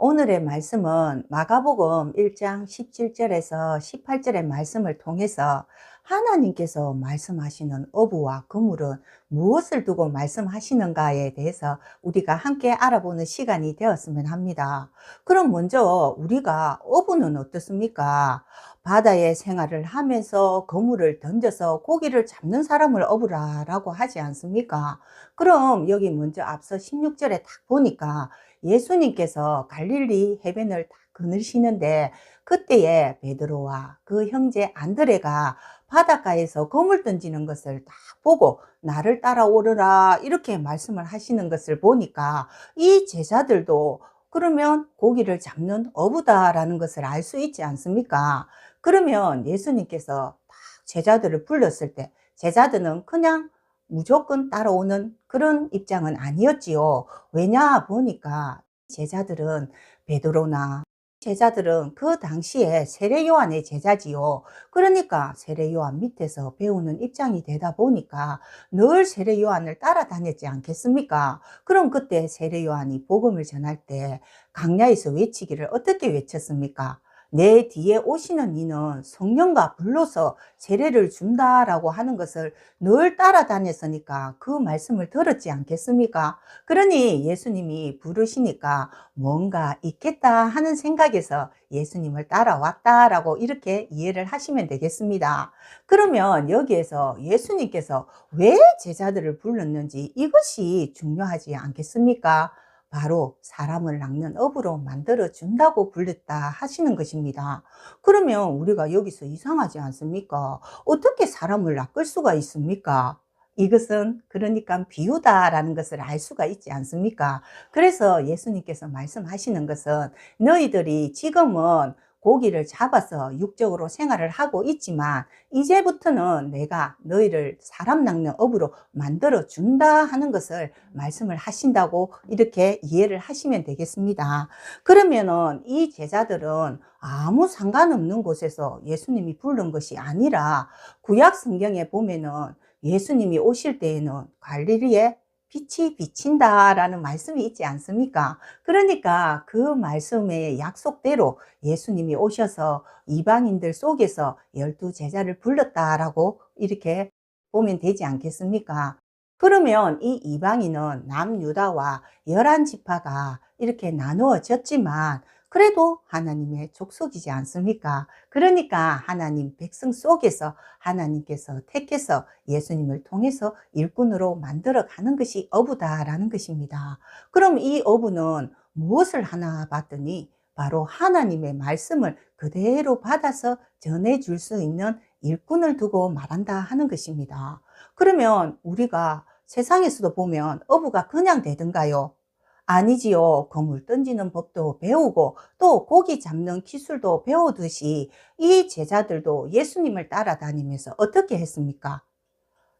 오늘의 말씀은 마가복음 1장 17절에서 18절의 말씀을 통해서 하나님께서 말씀하시는 어부와 그물은 무엇을 두고 말씀하시는가에 대해서 우리가 함께 알아보는 시간이 되었으면 합니다. 그럼 먼저 우리가 어부는 어떻습니까? 바다에 생활을 하면서 그물을 던져서 고기를 잡는 사람을 어부라라고 하지 않습니까? 그럼 여기 먼저 앞서 16절에 딱 보니까 예수님께서 갈릴리 해변을 딱 거느시는데 그때에 베드로와 그 형제 안드레가 바닷가에서 거물 던지는 것을 딱 보고 나를 따라오르라 이렇게 말씀을 하시는 것을 보니까 이 제자들도 그러면 고기를 잡는 어부다라는 것을 알 수 있지 않습니까? 그러면 예수님께서 딱 제자들을 불렀을 때 제자들은 그냥 무조건 따라오는 그런 입장은 아니었지요. 왜냐 보니까 제자들은 베드로나 제자들은 그 당시에 세례 요한의 제자지요. 그러니까 세례 요한 밑에서 배우는 입장이 되다 보니까 늘 세례 요한을 따라다녔지 않겠습니까? 그럼 그때 세례 요한이 복음을 전할 때 강야에서 외치기를 어떻게 외쳤습니까? 내 뒤에 오시는 이는 성령과 불로서 세례를 준다라고 하는 것을 늘 따라다녔으니까 그 말씀을 들었지 않겠습니까? 그러니 예수님이 부르시니까 뭔가 있겠다 하는 생각에서 예수님을 따라왔다라고 이렇게 이해를 하시면 되겠습니다. 그러면 여기에서 예수님께서 왜 제자들을 불렀는지 이것이 중요하지 않겠습니까? 바로 사람을 낚는 업으로 만들어 준다고 불렀다 하시는 것입니다. 그러면 우리가 여기서 이상하지 않습니까? 어떻게 사람을 낚을 수가 있습니까? 이것은 그러니까 비유다라는 것을 알 수가 있지 않습니까? 그래서 예수님께서 말씀하시는 것은 너희들이 지금은 고기를 잡아서 육적으로 생활을 하고 있지만 이제부터는 내가 너희를 사람 낚는 업으로 만들어 준다 하는 것을 말씀을 하신다고 이렇게 이해를 하시면 되겠습니다. 그러면은 이 제자들은 아무 상관없는 곳에서 예수님이 부른 것이 아니라 구약 성경에 보면은 예수님이 오실 때에는 갈릴리에 빛이 비친다라는 말씀이 있지 않습니까? 그러니까 그 말씀의 약속대로 예수님이 오셔서 이방인들 속에서 열두 제자를 불렀다라고 이렇게 보면 되지 않겠습니까? 그러면 이 이방인은 남유다와 열한 지파가 이렇게 나누어졌지만 그래도 하나님의 족속이지 않습니까? 그러니까 하나님 백성 속에서 하나님께서 택해서 예수님을 통해서 일꾼으로 만들어 가는 것이 어부다라는 것입니다. 그럼 이 어부는 무엇을 하나 봤더니 바로 하나님의 말씀을 그대로 받아서 전해줄 수 있는 일꾼을 두고 말한다 하는 것입니다. 그러면 우리가 세상에서도 보면 어부가 그냥 되든가요? 아니지요. 거물 던지는 법도 배우고 또 고기 잡는 기술도 배우듯이 이 제자들도 예수님을 따라다니면서 어떻게 했습니까?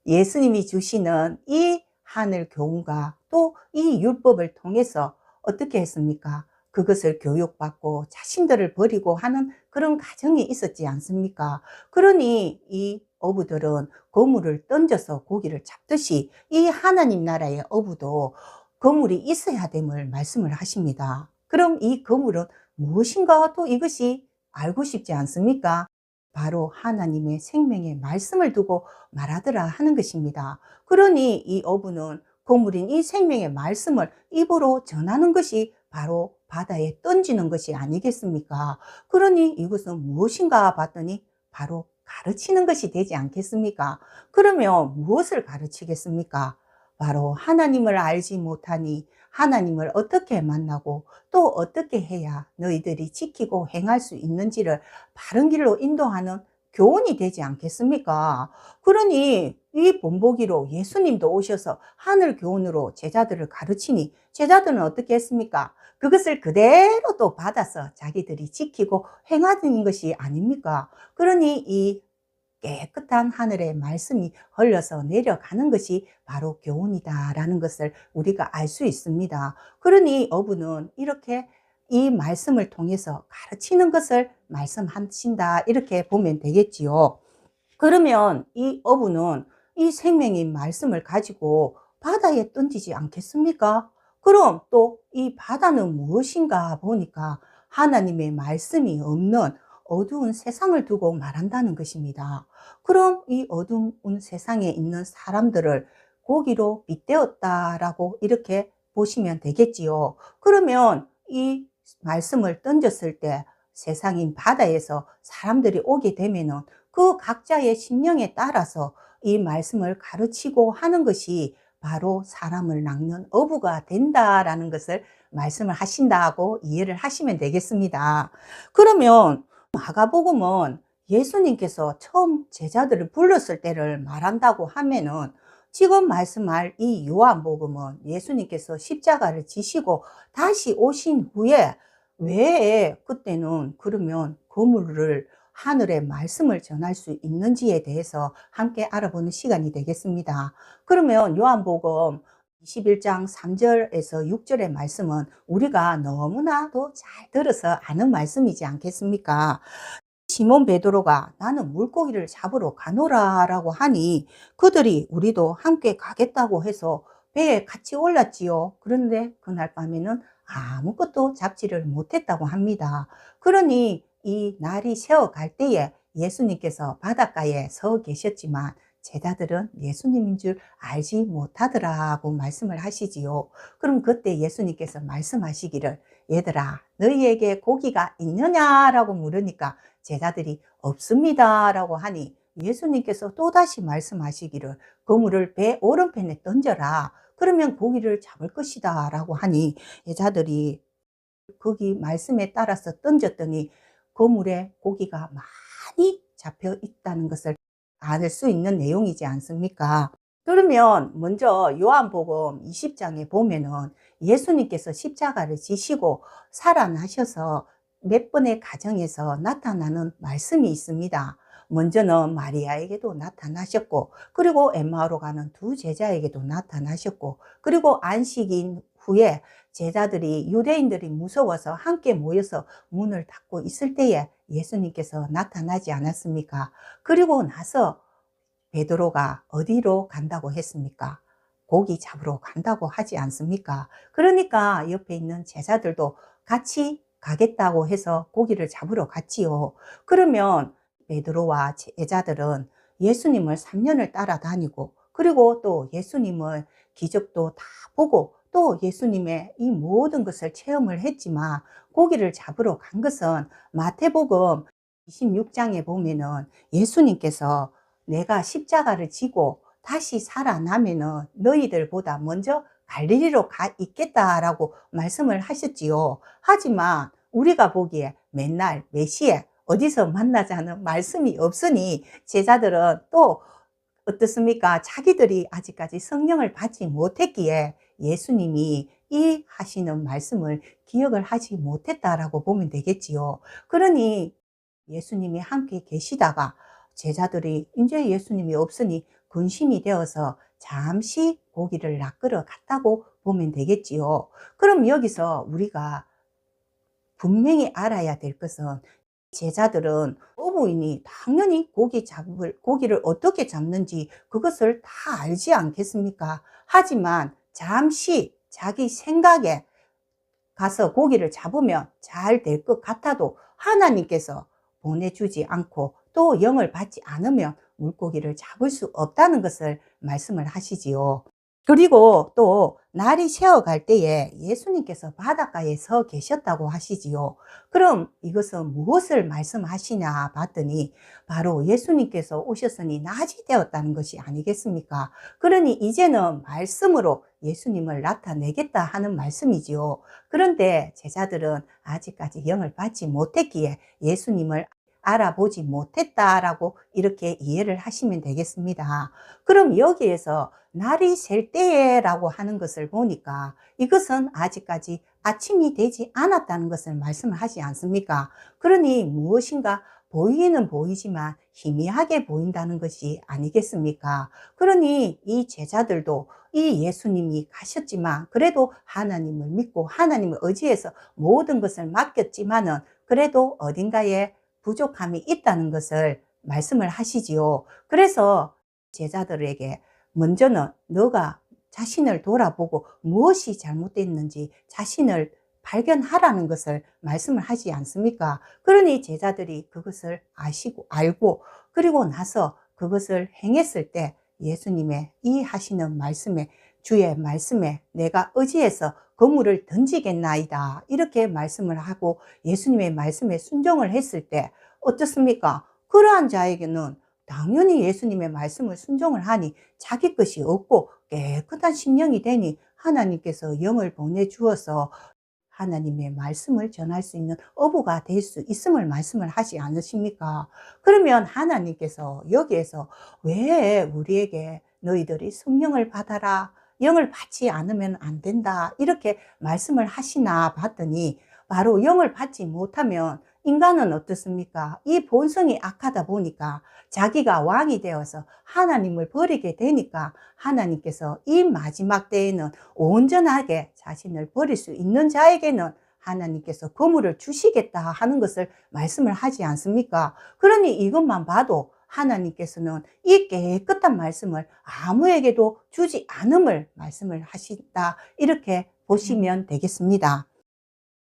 예수님이 주시는 이 하늘 교훈과 또 이 율법을 통해서 어떻게 했습니까? 그것을 교육받고 자신들을 버리고 하는 그런 가정이 있었지 않습니까? 그러니 이 어부들은 거물을 던져서 고기를 잡듯이 이 하나님 나라의 어부도 거물이 있어야 됨을 말씀을 하십니다. 그럼 이 거물은 무엇인가 또 이것이 알고 싶지 않습니까? 바로 하나님의 생명의 말씀을 두고 말하더라 하는 것입니다. 그러니 이 어부는 거물인 이 생명의 말씀을 입으로 전하는 것이 바로 바다에 던지는 것이 아니겠습니까? 그러니 이것은 무엇인가 봤더니 바로 가르치는 것이 되지 않겠습니까? 그러면 무엇을 가르치겠습니까? 바로 하나님을 알지 못하니 하나님을 어떻게 만나고 또 어떻게 해야 너희들이 지키고 행할 수 있는지를 바른 길로 인도하는 교훈이 되지 않겠습니까? 그러니 이 본보기로 예수님도 오셔서 하늘 교훈으로 제자들을 가르치니 제자들은 어떻게 했습니까? 그것을 그대로 또 받아서 자기들이 지키고 행하는 것이 아닙니까? 그러니 이 깨끗한 하늘의 말씀이 흘려서 내려가는 것이 바로 교훈이다라는 것을 우리가 알 수 있습니다. 그러니 어부는 이렇게 이 말씀을 통해서 가르치는 것을 말씀하신다 이렇게 보면 되겠지요. 그러면 이 어부는 이 생명의 말씀을 가지고 바다에 던지지 않겠습니까? 그럼 또 이 바다는 무엇인가 보니까 하나님의 말씀이 없는 어두운 세상을 두고 말한다는 것입니다. 그럼 이 어두운 세상에 있는 사람들을 고기로 빗대었다라고 이렇게 보시면 되겠지요. 그러면 이 말씀을 던졌을 때 세상인 바다에서 사람들이 오게 되면은 그 각자의 심령에 따라서 이 말씀을 가르치고 하는 것이 바로 사람을 낚는 어부가 된다라는 것을 말씀을 하신다고 이해를 하시면 되겠습니다. 그러면 마가복음은 예수님께서 처음 제자들을 불렀을 때를 말한다고 하면은 지금 말씀할 이 요한복음은 예수님께서 십자가를 지시고 다시 오신 후에 왜 그때는 그러면 그물을 하늘의 말씀을 전할 수 있는지에 대해서 함께 알아보는 시간이 되겠습니다. 그러면 요한복음 21장 3절에서 6절의 말씀은 우리가 너무나도 잘 들어서 아는 말씀이지 않겠습니까? 시몬 베드로가 나는 물고기를 잡으러 가노라 라고 하니 그들이 우리도 함께 가겠다고 해서 배에 같이 올랐지요. 그런데 그날 밤에는 아무것도 잡지를 못했다고 합니다. 그러니 이 날이 새어갈 때에 예수님께서 바닷가에 서 계셨지만 제자들은 예수님인 줄 알지 못하더라고 말씀을 하시지요. 그럼 그때 예수님께서 말씀하시기를 얘들아 너희에게 고기가 있느냐라고 물으니까 제자들이 없습니다라고 하니 예수님께서 또다시 말씀하시기를 그물을 배 오른편에 던져라. 그러면 고기를 잡을 것이다 라고 하니 제자들이 거기 말씀에 따라서 던졌더니 그물에 고기가 많이 잡혀 있다는 것을 알수 있는 내용이지 않습니까? 그러면 먼저 요한복음 20장에 보면은 예수님께서 십자가를 지시고 살아나셔서 몇 번의 가정에서 나타나는 말씀이 있습니다. 먼저는 마리아에게도 나타나셨고, 그리고 엠마오로 가는 두 제자에게도 나타나셨고, 그리고 안식인 후에 제자들이 유대인들이 무서워서 함께 모여서 문을 닫고 있을 때에 예수님께서 나타나지 않았습니까? 그리고 나서 베드로가 어디로 간다고 했습니까? 고기 잡으러 간다고 하지 않습니까? 그러니까 옆에 있는 제자들도 같이 가겠다고 해서 고기를 잡으러 갔지요. 그러면 베드로와 제자들은 예수님을 3년을 따라다니고 그리고 또 예수님을 기적도 다 보고 또 예수님의 이 모든 것을 체험을 했지만 고기를 잡으러 간 것은 마태복음 26장에 보면은 예수님께서 내가 십자가를 지고 다시 살아나면은 너희들보다 먼저 갈릴리로 가 있겠다라고 말씀을 하셨지요. 하지만 우리가 보기에 맨날 몇 시에 어디서 만나자는 말씀이 없으니 제자들은 또 어떻습니까? 자기들이 아직까지 성령을 받지 못했기에 예수님이 이 하시는 말씀을 기억을 하지 못했다라고 보면 되겠지요. 그러니 예수님이 함께 계시다가 제자들이 이제 예수님이 없으니 근심이 되어서 잠시 고기를 낚으러 갔다고 보면 되겠지요. 그럼 여기서 우리가 분명히 알아야 될 것은 제자들은 어부인이 당연히 고기 잡을, 고기를 어떻게 잡는지 그것을 다 알지 않겠습니까? 하지만 잠시 자기 생각에 가서 고기를 잡으면 잘 될 것 같아도 하나님께서 보내주지 않고 또 영을 받지 않으면 물고기를 잡을 수 없다는 것을 말씀을 하시지요. 그리고 또 날이 새어갈 때에 예수님께서 바닷가에 서 계셨다고 하시지요. 그럼 이것은 무엇을 말씀하시냐 봤더니 바로 예수님께서 오셨으니 낮이 되었다는 것이 아니겠습니까? 그러니 이제는 말씀으로 예수님을 나타내겠다 하는 말씀이지요. 그런데 제자들은 아직까지 영을 받지 못했기에 예수님을 알아보지 못했다라고 이렇게 이해를 하시면 되겠습니다. 그럼 여기에서 날이 셀 때라고 하는 것을 보니까 이것은 아직까지 아침이 되지 않았다는 것을 말씀을 하지 않습니까? 그러니 무엇인가 보이기는 보이지만 희미하게 보인다는 것이 아니겠습니까? 그러니 이 제자들도 이 예수님이 가셨지만 그래도 하나님을 믿고 하나님을 의지해서 모든 것을 맡겼지만은 그래도 어딘가에 부족함이 있다는 것을 말씀을 하시지요. 그래서 제자들에게 먼저는 너가 자신을 돌아보고 무엇이 잘못됐는지 자신을 발견하라는 것을 말씀을 하지 않습니까? 그러니 제자들이 그것을 아시고 알고 그리고 나서 그것을 행했을 때 예수님의 이 하시는 말씀에 주의 말씀에 내가 의지해서 거물을 던지겠나이다 이렇게 말씀을 하고 예수님의 말씀에 순종을 했을 때 어떻습니까? 그러한 자에게는 당연히 예수님의 말씀을 순종을 하니 자기 것이 없고 깨끗한 심령이 되니 하나님께서 영을 보내주어서 하나님의 말씀을 전할 수 있는 어부가 될 수 있음을 말씀을 하지 않으십니까? 그러면 하나님께서 여기에서 왜 우리에게 너희들이 성령을 받아라, 영을 받지 않으면 안 된다, 이렇게 말씀을 하시나 봤더니 바로 영을 받지 못하면 인간은 어떻습니까? 이 본성이 악하다 보니까 자기가 왕이 되어서 하나님을 버리게 되니까 하나님께서 이 마지막 때에는 온전하게 자신을 버릴 수 있는 자에게는 하나님께서 거물을 주시겠다 하는 것을 말씀을 하지 않습니까? 그러니 이것만 봐도 하나님께서는 이 깨끗한 말씀을 아무에게도 주지 않음을 말씀을 하신다. 이렇게 보시면 되겠습니다.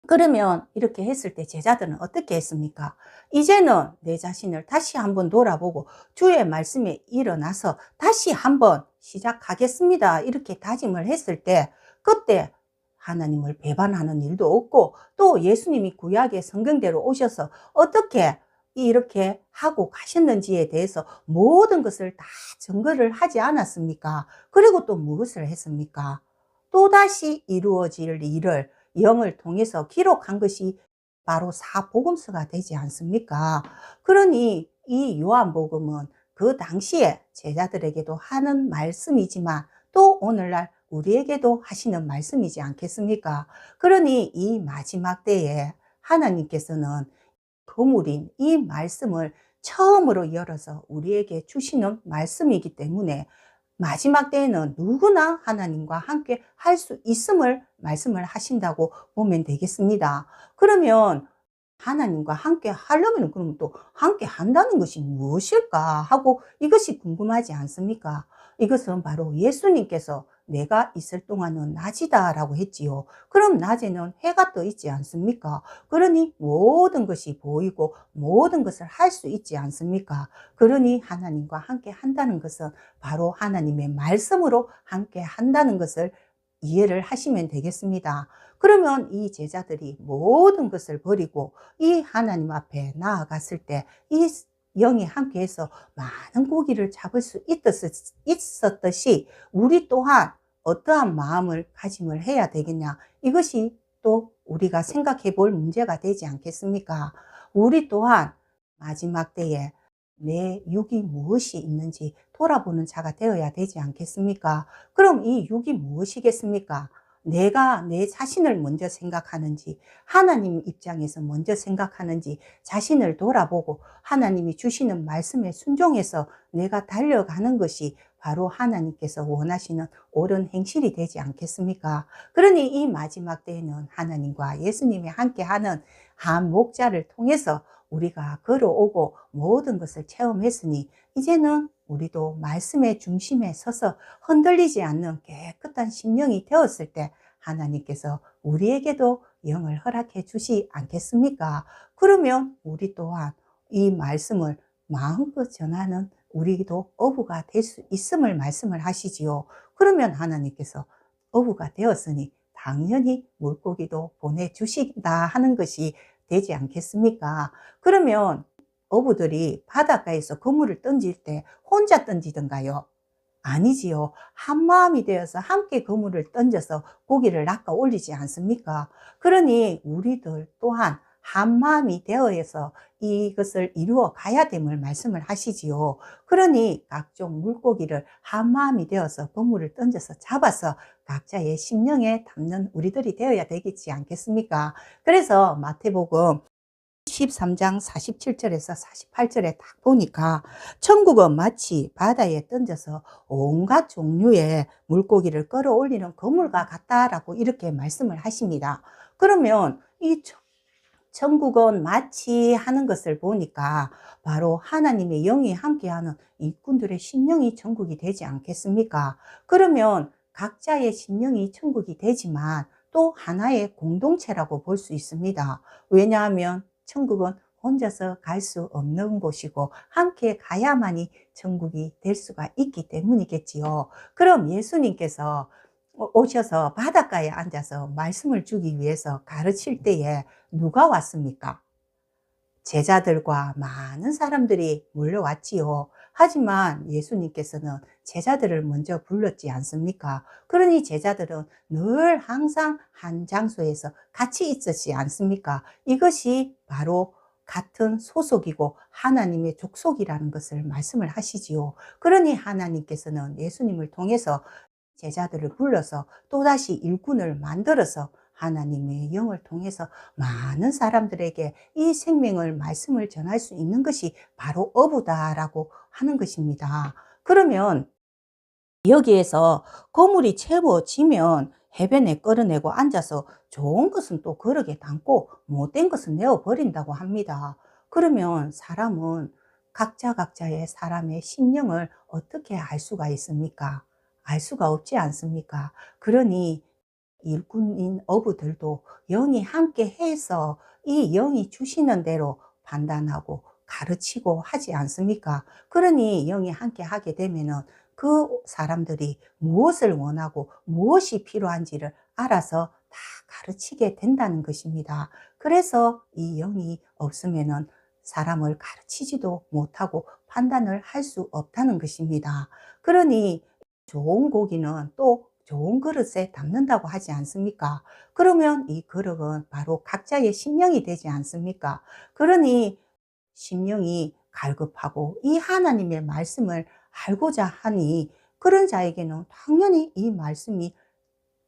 그러면 이렇게 했을 때 제자들은 어떻게 했습니까? 이제는 내 자신을 다시 한번 돌아보고 주의 말씀에 일어나서 다시 한번 시작하겠습니다. 이렇게 다짐을 했을 때 그때 하나님을 배반하는 일도 없고 또 예수님이 구약의 성경대로 오셔서 어떻게 이렇게 하고 가셨는지에 대해서 모든 것을 다 증거를 하지 않았습니까? 그리고 또 무엇을 했습니까? 또다시 이루어질 일을 영을 통해서 기록한 것이 바로 사복음서가 되지 않습니까? 그러니 이 요한복음은 그 당시에 제자들에게도 하는 말씀이지만 또 오늘날 우리에게도 하시는 말씀이지 않겠습니까? 그러니 이 마지막 때에 하나님께서는 거물인 이 말씀을 처음으로 열어서 우리에게 주시는 말씀이기 때문에 마지막 때에는 누구나 하나님과 함께 할 수 있음을 말씀을 하신다고 보면 되겠습니다. 그러면 하나님과 함께 하려면 그럼 또 함께 한다는 것이 무엇일까 하고 이것이 궁금하지 않습니까? 이것은 바로 예수님께서 내가 있을 동안은 낮이다라고 했지요. 그럼 낮에는 해가 떠 있지 않습니까? 그러니 모든 것이 보이고 모든 것을 할 수 있지 않습니까? 그러니 하나님과 함께 한다는 것은 바로 하나님의 말씀으로 함께 한다는 것을 이해를 하시면 되겠습니다. 그러면 이 제자들이 모든 것을 버리고 이 하나님 앞에 나아갔을 때 이 영이 함께해서 많은 고기를 잡을 수 있었듯이 우리 또한 어떠한 마음을 가짐을 해야 되겠냐 이것이 또 우리가 생각해 볼 문제가 되지 않겠습니까? 우리 또한 마지막 때에 내 육이 무엇이 있는지 돌아보는 자가 되어야 되지 않겠습니까? 그럼 이 육이 무엇이겠습니까? 내가 내 자신을 먼저 생각하는지, 하나님 입장에서 먼저 생각하는지, 자신을 돌아보고 하나님이 주시는 말씀에 순종해서 내가 달려가는 것이 바로 하나님께서 원하시는 옳은 행실이 되지 않겠습니까? 그러니 이 마지막 때에는 하나님과 예수님이 함께하는 한 목자를 통해서 우리가 걸어오고 모든 것을 체험했으니 이제는 우리도 말씀의 중심에 서서 흔들리지 않는 깨끗한 심령이 되었을 때 하나님께서 우리에게도 영을 허락해 주시 않겠습니까? 그러면 우리 또한 이 말씀을 마음껏 전하는 우리도 어부가 될 수 있음을 말씀을 하시지요. 그러면 하나님께서 어부가 되었으니 당연히 물고기도 보내주신다 하는 것이 되지 않겠습니까? 그러면 어부들이 바닷가에서 그물을 던질 때 혼자 던지던가요? 아니지요. 한 마음이 되어서 함께 그물을 던져서 고기를 낚아 올리지 않습니까? 그러니 우리들 또한 한 마음이 되어서 이것을 이루어 가야 됨을 말씀을 하시지요. 그러니 각종 물고기를 한 마음이 되어서 그물을 던져서 잡아서 각자의 심령에 담는 우리들이 되어야 되겠지 않겠습니까? 그래서 마태복음 13장 47절에서 48절에 딱 보니까 천국은 마치 바다에 던져서 온갖 종류의 물고기를 끌어올리는 그물과 같다라고 이렇게 말씀을 하십니다. 그러면 이 천국은 마치 하는 것을 보니까 바로 하나님의 영이 함께하는 이꾼들의 심령이 천국이 되지 않겠습니까? 그러면 각자의 심령이 천국이 되지만 또 하나의 공동체라고 볼 수 있습니다. 왜냐하면 천국은 혼자서 갈 수 없는 곳이고 함께 가야만이 천국이 될 수가 있기 때문이겠지요. 그럼 예수님께서 오셔서 바닷가에 앉아서 말씀을 주기 위해서 가르칠 때에 누가 왔습니까? 제자들과 많은 사람들이 몰려왔지요. 하지만 예수님께서는 제자들을 먼저 불렀지 않습니까? 그러니 제자들은 늘 항상 한 장소에서 같이 있었지 않습니까? 이것이 바로 같은 소속이고 하나님의 족속이라는 것을 말씀을 하시지요. 그러니 하나님께서는 예수님을 통해서 제자들을 불러서 또다시 일꾼을 만들어서 하나님의 영을 통해서 많은 사람들에게 이 생명을 말씀을 전할 수 있는 것이 바로 어부다라고 하는 것입니다. 그러면 여기에서 거물이 채워지면 해변에 끌어내고 앉아서 좋은 것은 또 그릇에 담고 못된 것은 내어버린다고 합니다. 그러면 사람은 각자 각자의 사람의 심령을 어떻게 알 수가 있습니까? 알 수가 없지 않습니까? 그러니 일꾼인 어부들도 영이 함께 해서 이 영이 주시는 대로 판단하고 가르치고 하지 않습니까? 그러니 영이 함께 하게 되면은 그 사람들이 무엇을 원하고 무엇이 필요한지를 알아서 다 가르치게 된다는 것입니다. 그래서 이 영이 없으면은 사람을 가르치지도 못하고 판단을 할 수 없다는 것입니다. 그러니 좋은 고기는 또 좋은 그릇에 담는다고 하지 않습니까? 그러면 이 그릇은 바로 각자의 심령이 되지 않습니까? 그러니 심령이 갈급하고 이 하나님의 말씀을 알고자 하니 그런 자에게는 당연히 이 말씀이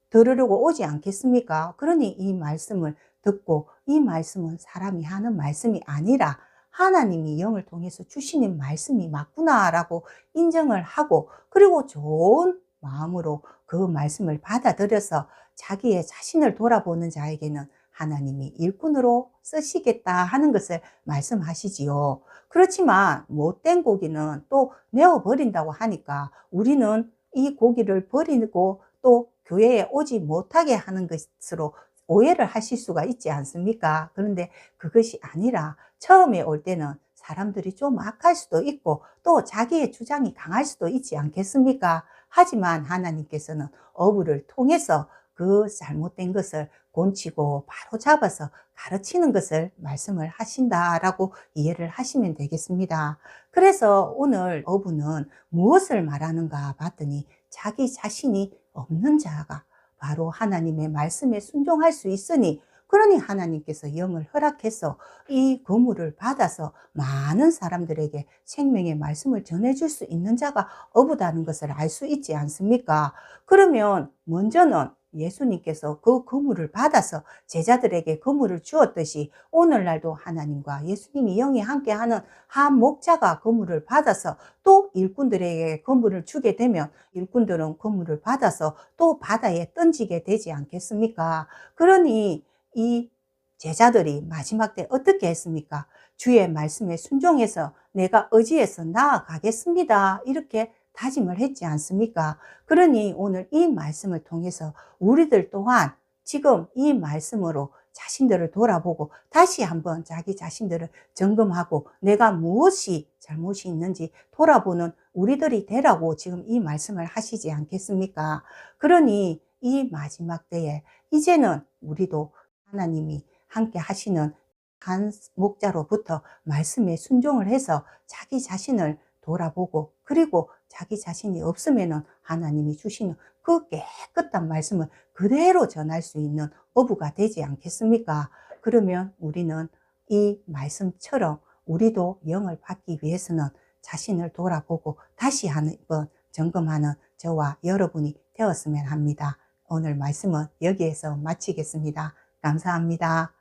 들으려고 오지 않겠습니까? 그러니 이 말씀을 듣고 이 말씀은 사람이 하는 말씀이 아니라 하나님이 영을 통해서 주시는 말씀이 맞구나라고 인정을 하고 그리고 좋은 마음으로 그 말씀을 받아들여서 자기의 자신을 돌아보는 자에게는 하나님이 일꾼으로 쓰시겠다 하는 것을 말씀하시지요. 그렇지만 못된 고기는 또 내어버린다고 하니까 우리는 이 고기를 버리고 또 교회에 오지 못하게 하는 것으로 오해를 하실 수가 있지 않습니까? 그런데 그것이 아니라 처음에 올 때는 사람들이 좀 악할 수도 있고 또 자기의 주장이 강할 수도 있지 않겠습니까? 하지만 하나님께서는 어부를 통해서 그 잘못된 것을 곤치고 바로 잡아서 가르치는 것을 말씀을 하신다라고 이해를 하시면 되겠습니다. 그래서 오늘 어부는 무엇을 말하는가 봤더니 자기 자신이 없는 자가 바로 하나님의 말씀에 순종할 수 있으니 그러니 하나님께서 영을 허락해서 이 거물을 받아서 많은 사람들에게 생명의 말씀을 전해줄 수 있는 자가 어부다는 것을 알 수 있지 않습니까? 그러면 먼저는 예수님께서 그 거물을 받아서 제자들에게 거물을 주었듯이 오늘날도 하나님과 예수님이 영이 함께하는 한 목자가 거물을 받아서 또 일꾼들에게 거물을 주게 되면 일꾼들은 거물을 받아서 또 바다에 던지게 되지 않겠습니까? 그러니 이 제자들이 마지막 때 어떻게 했습니까? 주의 말씀에 순종해서 내가 의지해서 나아가겠습니다. 이렇게 다짐을 했지 않습니까? 그러니 오늘 이 말씀을 통해서 우리들 또한 지금 이 말씀으로 자신들을 돌아보고 다시 한번 자기 자신들을 점검하고 내가 무엇이 잘못이 있는지 돌아보는 우리들이 되라고 지금 이 말씀을 하시지 않겠습니까? 그러니 이 마지막 때에 이제는 우리도 하나님이 함께 하시는 한 목자로부터 말씀에 순종을 해서 자기 자신을 돌아보고 그리고 자기 자신이 없으면 하나님이 주시는 그 깨끗한 말씀을 그대로 전할 수 있는 어부가 되지 않겠습니까? 그러면 우리는 이 말씀처럼 우리도 영을 받기 위해서는 자신을 돌아보고 다시 한번 점검하는 저와 여러분이 되었으면 합니다. 오늘 말씀은 여기에서 마치겠습니다. 감사합니다.